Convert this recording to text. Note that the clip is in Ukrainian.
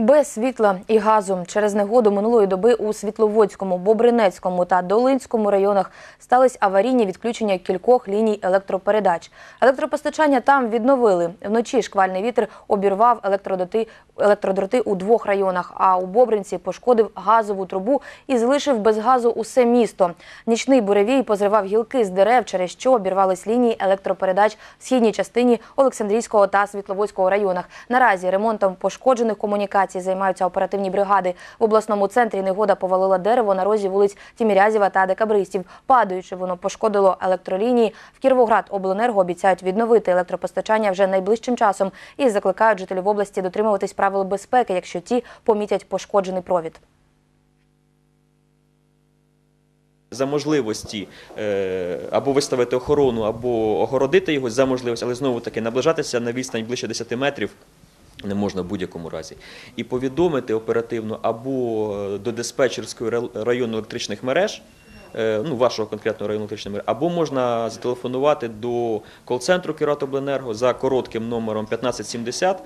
Без світла і газу через негоду минулої доби у Світловодському, Бобринецькому та Долинському районах стались аварійні відключення кількох ліній електропередач. Електропостачання там відновили. Вночі шквальний вітер обірвав електродроти, електродроти у двох районах, а у Бобринці пошкодив газову трубу і залишив без газу усе місто. Нічний буревій позривав гілки з дерев, через що обірвались лінії електропередач в східній частині Олександрійського та Світловодського районах. Наразі ремонтом пошкоджених комунікацій займаються оперативні бригади. В обласному центрі негода повалила дерево на розі вулиць Тімірязєва та Декабристів. Падаючи, воно пошкодило електролінії. В Кіровоград обленерго обіцяють відновити електропостачання вже найближчим часом і закликають жителів області дотримуватись правил безпеки, якщо ті помітять пошкоджений провід. за можливості е, або виставити охорону, або огородити його за можливості, але знову таки наближатися на відстань ближче 10 метрів. Не можна в будь-якому разі. І повідомити оперативно або е, до диспетчерської ра- району електричних мереж, е, ну, вашого конкретного району електричних мереж, або можна зателефонувати до кол-центру Кіратобленерго за коротким номером 1570